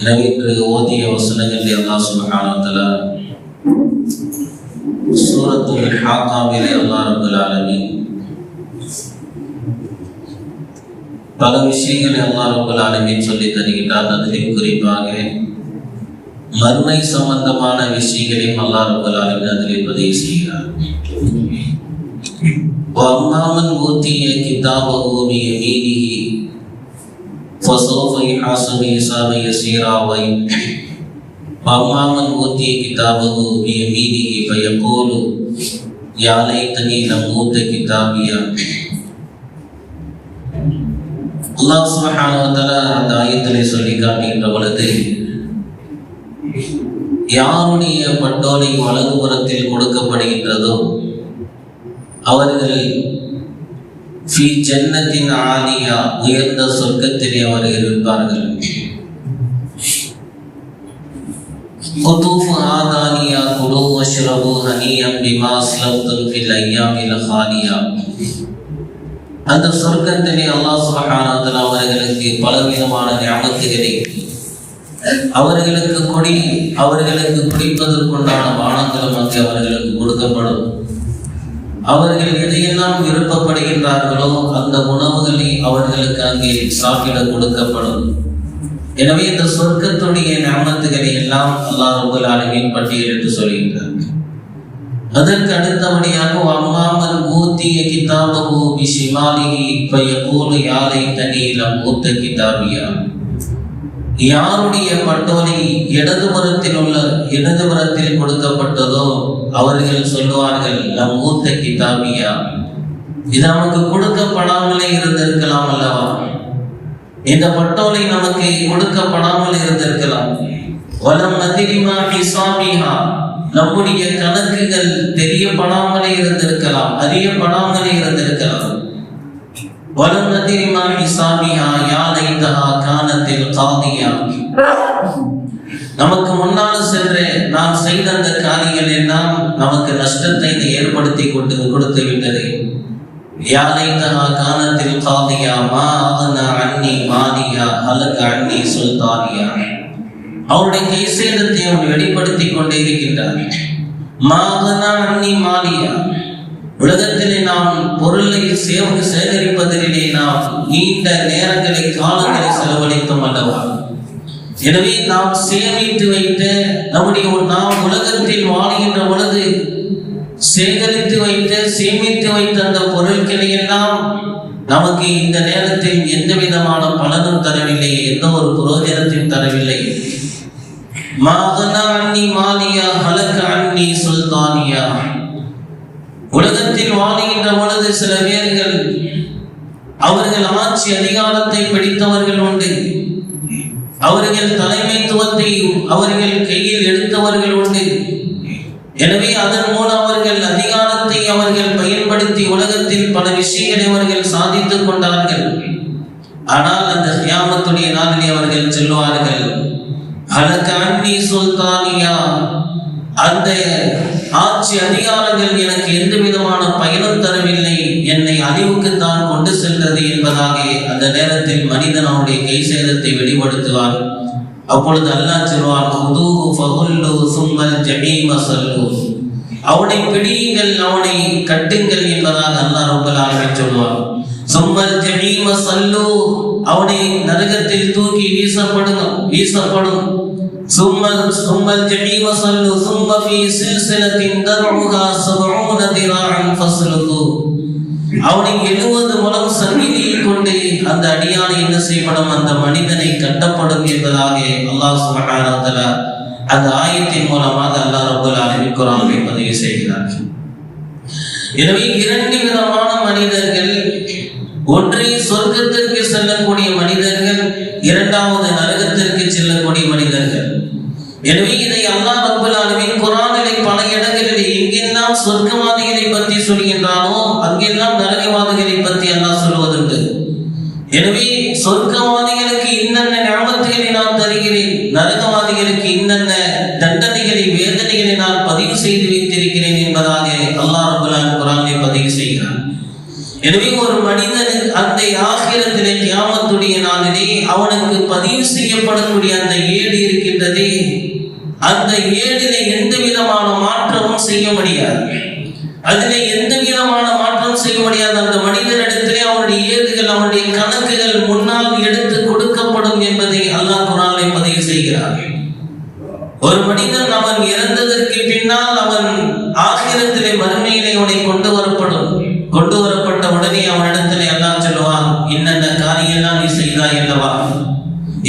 எனவே இன்று ஓதிய வசனங்கள் அல்லாஹ் சுப்ஹானஹு வ தஆலா சூரத்துல் ஹாக்காவிலே அல்லாஹ் ரப்பல் ஆலமீன் பல விஷயங்களை அல்லாஹ் ரப்பல் ஆலமீன் சொல்லி தருகின்றார் அதிலும் குறிப்பாக மறுமை சம்பந்தமான விஷயங்களையும் அல்லாஹ் ரப்பல் ஆலமீன் அதிலே பதிவு செய்கிறார் وأما من أوتي كتابه بيمينه فسوف يحاسب حسابا يسيرا وأما من أوتي كتابه بيمينه فيقول يا ليتني لم أوت كتابيا அல்லாஹ் சுப்ஹானஹு வ தஆலா அந்த ஆயத்திலே சொல்லி காட்டுகின்ற பொழுது யாருடைய பட்டோலை வலதுபுறத்தில் கொடுக்கப்படுகின்றதோ அவர்கள் ஃபி ஜன்னத்தின் ஆலியா உயர்ந்த சொர்க்கத்திலே அவர்கள் இருப்பார்கள் குதூஃபு ஆதானியா குலு வஷ்ரபு ஹனியம் பிமா அஸ்லப்தும் ஃபில் ஐயாமில் ஹாலியா அந்த சொர்க்கத்திலே அல்லாஹ் சுப்ஹானஹு அவர்களுக்கு பலவிதமான ஞாபகத்துகளை அவர்களுக்கு கொடி அவர்களுக்கு குடிப்பதற்குண்டான பானங்களும் அங்கே அவர்களுக்கு கொடுக்கப்படும் அவர்கள் எதையெல்லாம் விருப்பப்படுகின்றார்களோ அந்த உணவுகளை அவர்களுக்கு அங்கே சாப்பிட கொடுக்கப்படும். எனவே இந்த சொர்க்கத்துடைய ஞாபகத்துகளை எல்லாம் அல்லாஹ் ரபுல் ஆலமீன் பட்டியலிட்டு சொல்கின்றார் அதற்கு அடுத்தபடியாக அம்மாமன் ஊத்திய கிதாபகு இப்ப எப்போது யாரை தனீலம் மூத்த கிதாபியா? யாருடைய பட்டோலை இடதுபுறத்தில் உள்ள இடதுபுறத்தில் கொடுக்கப்பட்டதோ அவர்கள் சொல்லுவார்கள் நம் மூத்த கிதாபியா? இது நமக்கு கொடுக்கப்படாமலே இருந்திருக்கலாம் அல்லவா? இந்த பட்டோலை நமக்கு கொடுக்கப்படாமல் இருந்திருக்கலாம். வலம் மதிரிமா ஹிசாபிஹா? நம்முடைய கணக்குகள் தெரியப்படாமலே இருந்திருக்கலாம் அறியப்படாமலே இருந்திருக்கலாம். வலம் ما حسابها يا ليتها கானத்தில் القاضية நமக்கு முன்னால் சென்று நாம் செய்த அந்த காரியங்கள் எல்லாம் நமக்கு நஷ்டத்தை ஏற்படுத்தி கொண்டு கொடுத்து விட்டது. யா காலத்தில் காதியா மா அகனா அண்ணி மாதியா அலக அண்ணி சுல்தானியா. அவருடைய கைசேதத்தை அவன் வெளிப்படுத்தி கொண்டே இருக்கின்றான் மா அகனா அன்னி மாலியா உலகத்திலே நாம் பொருளை சேவை சேகரிப்பதிலே நாம் நீண்ட நேரங்களை காலங்களை செலவழித்தோம் அல்லவா? எனவே நாம் சேமித்து வைத்த நம்முடைய நாம் உலகத்தில் வாழ்கின்ற பொழுது சேகரித்து வைத்த சேமித்து வைத்த அந்த பொருட்களை எல்லாம் நமக்கு இந்த நேரத்தில் எந்த விதமான பலனும் தரவில்லை எந்த ஒரு புரோஜனத்தையும் தரவில்லை. மாகனா அண்ணி மாலியா ஹலக்க அன்னி சுல்தானியா. உலகத்தில் வாழ்கின்ற பொழுது சில பேர்கள் அவர்கள் ஆட்சி அதிகாரத்தை பிடித்தவர்கள் உண்டு. அவர்கள் தலைமைத்துவத்தை அவர்கள் கையில் எடுத்தவர்கள் உண்டு. எனவே அதன் மூலம் அவர்கள் அதிகாரத்தை அவர்கள் பயன்படுத்தி உலகத்தில் பல விஷயங்களை அவர்கள் சாதித்துக் கொண்டார்கள். ஆனால் அந்த கியாமத்துடைய நாளிலே அவர்கள் செல்வார்கள் சுல்தானியா? அந்த ஆட்சி அதிகாரங்கள் எனக்கு எந்த விதமான பயனும் தரவில்லை. என்னை அழிவுக்குத்தான் கொண்டு சென்றது என்பதாக அந்த நேரத்தில் மனிதன் அவனுடைய கை சேதத்தை வெளிப்படுத்துவார். அப்பொழுது அல்லாஹ் சொல்வார் ஹுதூஹு ஃபகுல்லு சும்மல் ஜஹீம சல்லு. அவனை பிடியுங்கள் அவனை கட்டுங்கள் என்பதாக அல்லாஹ் ரப்பல் ஆலமீன் சொல்வார் சும்மல் ஜமீம சல்லு. அவனை நரகத்தில் தூக்கி வீசப்படும் வீசப்படும். ثم ثم الجحيم صلوا ثم في سلسلة درعها سبعون ذراعا فاسلكوه அவனை எழுபது முலம் சங்கிலியை கொண்டு அந்த அடியானை என்ன செய்யப்படும் அந்த மனிதனை கட்டப்படும் என்பதாக அல்லாஹ் சுப்ஹானஹு வ தஆலா அந்த ஆயத்தின் மூலமாக அல்லாஹ் ரப்பல் ஆலமீன் குர்ஆனில் பதிவு செய்கிறார் எனவே இரண்டு விதமான மனிதர்கள் ஒன்றை சொர்க்கத்திற்கு செல்லக்கூடிய மனிதர்கள் இரண்டாவது நரகத்திற்கு செல்லக்கூடிய மனிதர்கள் எனவே இதை அல்லாஹ் ரப்பல் ஆலமீன் குரானிலே பல இடங்களில் எங்கெல்லாம் சொர்க்கவாதிகளை பற்றி சொல்கின்றானோ அங்கெல்லாம் நரகவாதிகளை பற்றி அல்லாஹ் சொல்வதுண்டு எனவே சொர்க்கவாதிகளுக்கு இன்னென்ன ஞாபகத்துகளை நான் தருகிறேன்? நரகவாதிகளுக்கு இன்னென்ன தண்டனைகளை வேதனைகளை நான் பதிவு செய்து வைத்திருக்கிறேன் என்பதாக அல்லாஹ் ரப்பல் குரானை பதிவு செய்கிறான். எனவே ஒரு மனிதனுக்கு அந்த ஆகிரத்திலே தியாமத்துடைய நாளிலே அவனுக்கு பதிவு செய்யப்படக்கூடிய அந்த ஏடு இருக்கின்றதே அந்த ஏடிலே எந்த விதமான மாற்றமும் செய்ய முடியாது. அதிலே எந்த விதமான மாற்றம் செய்ய முடியாது. அந்த மனிதனிடத்திலே அவனுடைய ஏதுகள் அவனுடைய கணக்குகள் முன்னால் எடுத்து கொடுக்கப்படும் என்பதை அல்லாஹ் குரானை பதிவு செய்கிறார் ஒரு மனிதன் அவன் இறந்ததற்கு பின்னால் அவன் ஆகிரத்திலே மறுமையிலே அவனை கொண்டு வரப்படும். கொண்டு வரப்பட்ட உடனே அவனிடத்திலே எல்லாம் சொல்லுவான் என்னென்ன காரியெல்லாம் நீ செய்தாய் அல்லவா?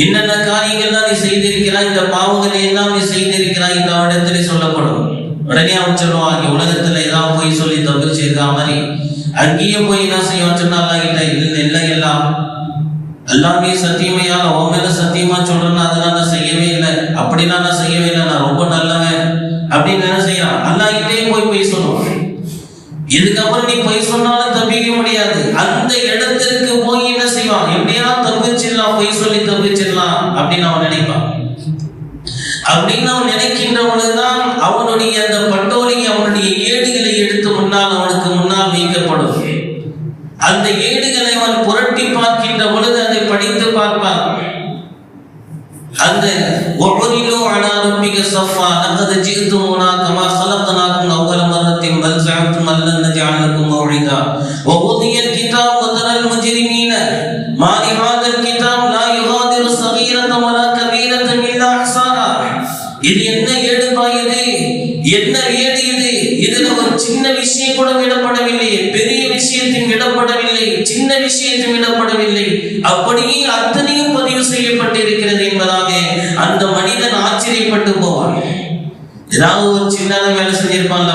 என்னென்ன காரியங்கள்லாம் நீ செய்திருக்கிறாய்? இந்த பாவங்களை எல்லாம் நீ இடத்துல சொல்லப்படும். உடனே அவன் சொல்லுவான் அங்கே உலகத்துல ஏதாவது போய் சொல்லி தப்பு செய்தா மாதிரி? அங்கேயும் போய் என்ன செய்வான் சொன்னா அல்லா கிட்ட இல்லை இல்லை எல்லாம். எல்லாமே சத்தியமையா? உன் மேல சத்தியமா சொல்றேன்னு அதெல்லாம் நான் செய்யவே இல்லை. அப்படிலாம் நான் செய்யவே இல்லை. நான் ரொம்ப நல்லவன். அப்படின்னு என்ன செய்யறான்? அல்லாஹ்கிட்டே போய் போய் சொல்லுவான். இதுக்கப்புறம் நீ பொய் சொன்னாலும் தப்பிக்க முடியாது. அந்த இடத்திற்கு போய் என்ன செய்வான்? எப்படியா தப்பிச்சிடலாம் பொய் சொல்லி தப்பிச்சிடலாம் அப்படின்னு அவன் நினைப்பான். அப்படின்னு அவன் நினைக்க ஏடுகளை எடுத்து முன்னால் அவனுக்கு முன்னால் வைக்கப்படும் அந்த ஏடுகளை அவன் புரட்டி பார்க்கின்ற பொழுது அதை படித்து பார்ப்பான். அந்த ஒவ்வொரிலோ அனாரம்பிக சஃபா நகது ஜீத்து மூனா கமா சலத்தனாக்கும் அவ்வள மரத்தின் பல் சாத்தும் அல்லன்ன ஜானக்கும் மௌழிதா ஒவ்வொதியல் கிதாப் முதலல் முஜிரிமீன. மாறி ஹாதல் கிதாப் லா யுகாதிரு சகீரத்தம் வலா கபீரத்தம் இல்லா அஹ்சாரா இது என்ன ஏடு பாயது? என்ன ஏடு இதுல ஒரு சின்ன விஷயம் கூட விடப்படவில்லை பெரிய விஷயத்தையும் விடப்படவில்லை சின்ன விஷயத்தையும் விடப்படவில்லை அப்படியே அத்தனையும் பதிவு செய்யப்பட்டிருக்கிறது என்பதாக அந்த மனிதன் ஆச்சரியப்பட்டு போவான். ஏதாவது ஒரு சின்னதா வேலை செஞ்சிருப்பான்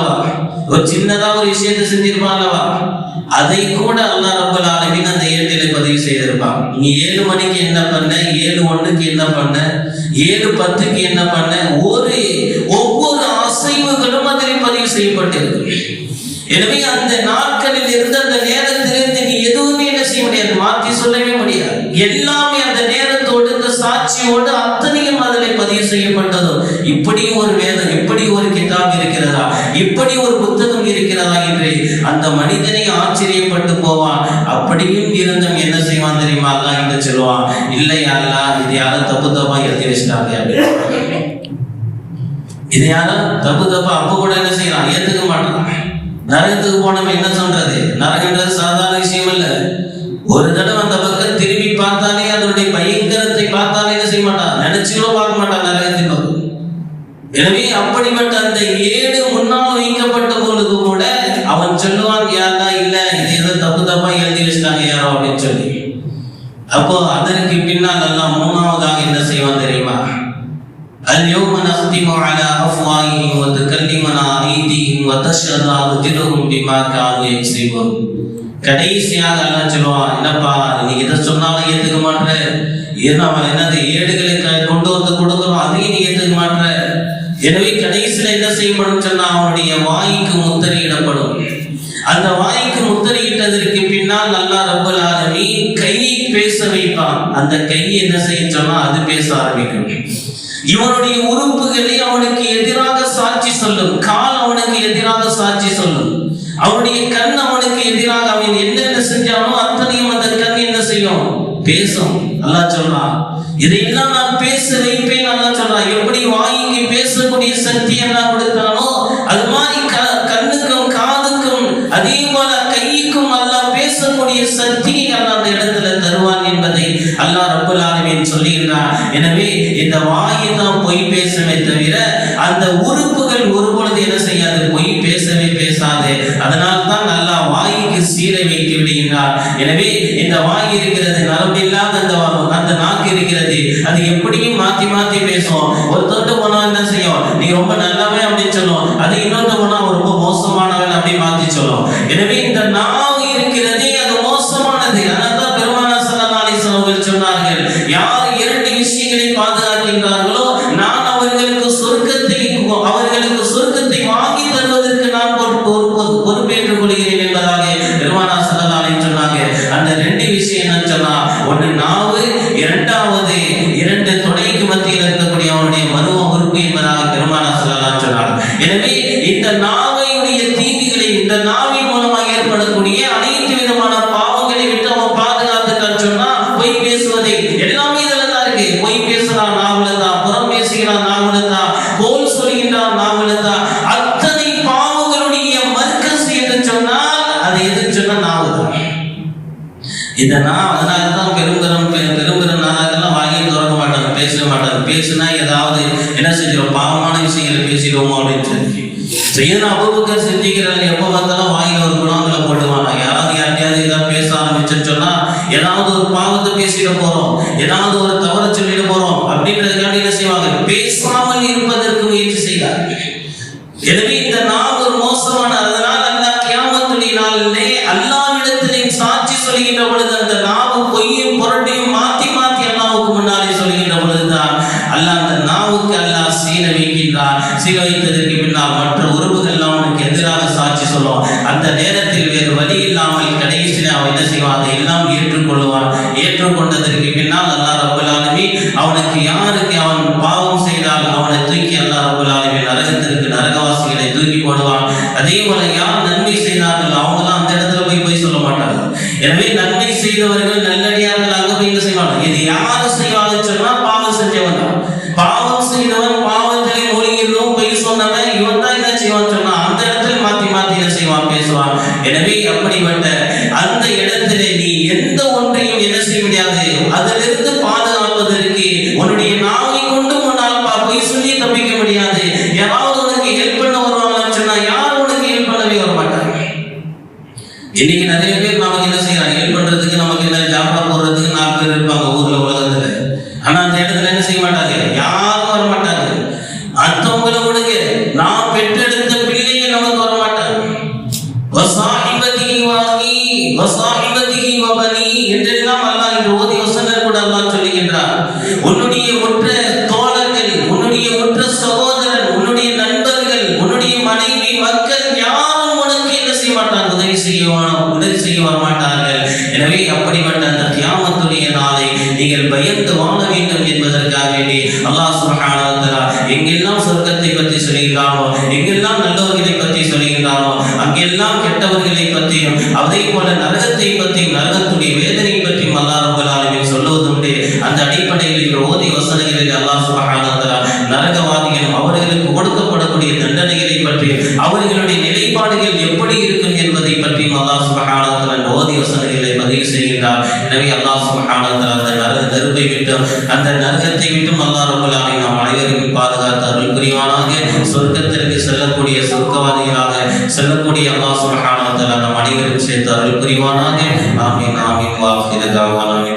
ஒரு சின்னதா ஒரு விஷயத்தை செஞ்சிருப்பான் அதை கூட அல்லா ரப்பல் ஆலமின் அந்த ஏட்டில பதிவு செய்திருப்பான். நீ ஏழு மணிக்கு என்ன பண்ண? ஏழு ஒண்ணுக்கு என்ன பண்ண? ஏழு பத்துக்கு என்ன பண்ண? ஒரு செய்யப்பட்டிருக்கு எனவே அந்த நாட்களில் இருந்து அந்த நேரத்திலிருந்து நீ எதுவுமே என்ன செய்ய முடியாது மாற்றி சொல்லவே முடியாது. எல்லாமே அந்த நேரத்தோடு இந்த சாட்சியோடு அத்தனையும் அதில் பதிவு செய்யப்பட்டதும் இப்படி ஒரு வேதம் இப்படி ஒரு கிதாப் இருக்கிறதா இப்படி ஒரு புத்தகம் இருக்கிறதா என்று அந்த மனிதனை ஆச்சரியப்பட்டு போவான். அப்படியும் இருந்தும் என்ன செய்வான் தெரியுமா? அல்லா என்று சொல்லுவான் இல்லை அல்லா இது யாரும் தப்பு தப்பா எழுதி வச்சிட்டாங்க. அப்படின்னு இது யாரும் தப்பு தப்பா அப்ப கூட என்ன செய்யலாம்? ஏத்துக்க மாட்டான் நரகத்துக்கு போனவன் என்ன சொல்றது? நரகன்றது சாதாரண விஷயம் இல்ல ஒரு தடவை அந்த பக்கம் திரும்பி பார்த்தாலே அதனுடைய பயங்கரத்தை பார்த்தாலே என்ன செய்ய மாட்டான்? நினைச்சுக்கூட பார்க்க மாட்டான் நரகத்தின் பக்கம். எனவே அப்படிப்பட்ட அந்த ஏடு முன்னால் வைக்கப்பட்ட பொழுது கூட அவன் சொல்லுவான் யாரா இல்ல இது ஏதோ தப்பு தப்பா எழுதி வச்சிட்டாங்க யாரோ அப்படின்னு சொல்லி. அப்போ அதற்கு பின்னால் எல்லாம் மூணாவதாக என்ன செய்வான் தெரியுமா? اليوم نختم على أفواههم وتكلمنا أيديهم وتشهد أرجلهم بما كانوا يكسبون கடைசியாக எல்லாம் சொல்லுவான் என்னப்பா நீ எதை சொன்னாலும் ஏத்துக்க மாட்ற ஏன்னா அவன் என்னது ஏடுகளை க- கொண்டு வந்து கொடுக்குறோம் அதையும் நீ ஏத்துக்க மாட்ற எனவே கடைசியில என்ன செய்யப்படும் சொன்னா அவனுடைய வாய்க்கு முத்திரையிடப்படும் அந்த வாய்க்கு முத்திரையிட்டதற்கு பின்னால் அல்லாஹ் ரப்பல் ஆலமீன் கையை பேச வைப்பான் அந்த கையை என்ன செய்ய சொன்னா அது பேச ஆரம்பிக்கும் இவனுடைய உறுப்புகளை அவனுக்கு எதிராக சாட்சி சொல்லும். கால் அவனுக்கு எதிராக சாட்சி சொல்லும். அவனுடைய கண் அவனுக்கு எதிராக அவன் என்னென்ன செஞ்சானோ அத்தனையும் அந்த கண் என்ன செய்யும்? பேசும். அல்லாஹ் சொல்றான் இதையெல்லாம் நான் பேச வைப்பேன் அல்லாஹ் சொல்றான் எப்படி வாங்கி பேசக்கூடிய சக்தி எல்லாம் என்பதை அல்லாஹ் ரப்பல் ஆலமீன் சொல்லுகிறான் எனவே இந்த வாயை தான் பொய் பேசவே தவிர அந்த உறுப்புகள் ஒரு பொழுது என்ன செய்யாது? பொய் பேசவே பேசாது. அதனால் தான் அல்லாஹ் வாய்க்கு சீரை வைத்து விடுகிறார் எனவே இந்த வாய் இருக்கிறது நரம்பில்லாத அந்த அந்த நாக்கு இருக்கிறது அது எப்படியும் மாத்தி மாத்தி பேசும். ஒருத்தோட்ட போனா என்ன செய்யும்? நீ ரொம்ப நல்லாவே அப்படின்னு சொல்லும். அது இன்னொருத்த போனா இதெல்லாம் அதனால தான் பெரும் பெரும் நான் இதெல்லாம் வாங்கி திறக்க மாட்டாங்க பேசவே மாட்டாங்க. பேசுனா ஏதாவது என்ன செஞ்சிடும் பாவமான விஷயங்களை பேசிடுவோமோ அப்படின்னு சொல்லி செய்யணும் அபூபக்கர் செஞ்சுக்கிறாங்க எப்போ பார்த்தாலும் வாங்கி ஒரு குணங்களை போட்டுவாங்க யாராவது யார்ட்டையாவது ஏதாவது பேச ஆரம்பிச்சுன்னு சொன்னா ஏதாவது ஒரு பாவத்தை பேசிட போறோம் ஏதாவது ஒரு தவறை சொல்லிட போறோம் அப்படின்றதுக்காண்டி என்ன செய்வாங்க? பேசாமல் இருப்பதற்கு முயற்சி செய்தார் எனவே இந்த நாள் ஒரு மோசமான அதனால் சொல்லுவோம் அந்த நேரத்தில் வேறு வழி இல்லாமல் கடைசியில் அவன் என்ன செய்வான்? அதை எல்லாம் ஏற்றுக்கொள்வான் ஏற்றுக்கொண்டதற்கு பின்னால் அல்லாஹ் ரப்பல் அவனுக்கு யாரு எனவே அப்படிப்பட்ட நீங்கள் பயந்து வாழ வேண்டும் என்பதற்காக வேண்டி அல்லாஹ் சுபஹானஹு எங்கெல்லாம் சொர்க்கத்தை பற்றி சொல்கிறானோ எங்கெல்லாம் நல்லவர்களை பற்றி சொல்கிறானோ அங்கெல்லாம் கெட்டவர்களை பற்றியும் அதே போல நரகத்தை பற்றியும் நரகத்துடைய வேதனை பற்றியும் அல்லாஹ் ரபுல் ஆலமீன் சொல்லுவதுண்டு அந்த அடிப்படையில் இந்த ஓதி வசனங்களில் அல்லாஹ் சுபஹானஹு நரகவாதிகளும் நரகவாதிகள் அவர்களுக்கு கொடுக்கப்படக்கூடிய தண்டனைகளை பற்றியும் அவர்களுடைய நிலைப்பாடுகள் எப்படி இருக்கும் என்பதை பற்றியும் அல்லாஹ் சுபஹானஹு ஓதி வசனங்களை பதிவு செய்கின்றார். எனவே அல்லாஹ் சுப்ஹானஹு அந்த நெருப்பை விட்டும் அந்த நரகத்தை விட்டும் அல்லா ரப்பல் நாம் அனைவருக்கும் பாதுகாத்து அருள் புரிவானாக சொர்க்கத்திற்கு செல்லக்கூடிய சொர்க்கவாதிகளாக செல்லக்கூடிய அல்லா சுப்ஹானஹு வ நம் அனைவரும் சேர்த்து அருள் புரிவானாக ஆமீன் ஆமீன் வாஃபிரு தாவானா.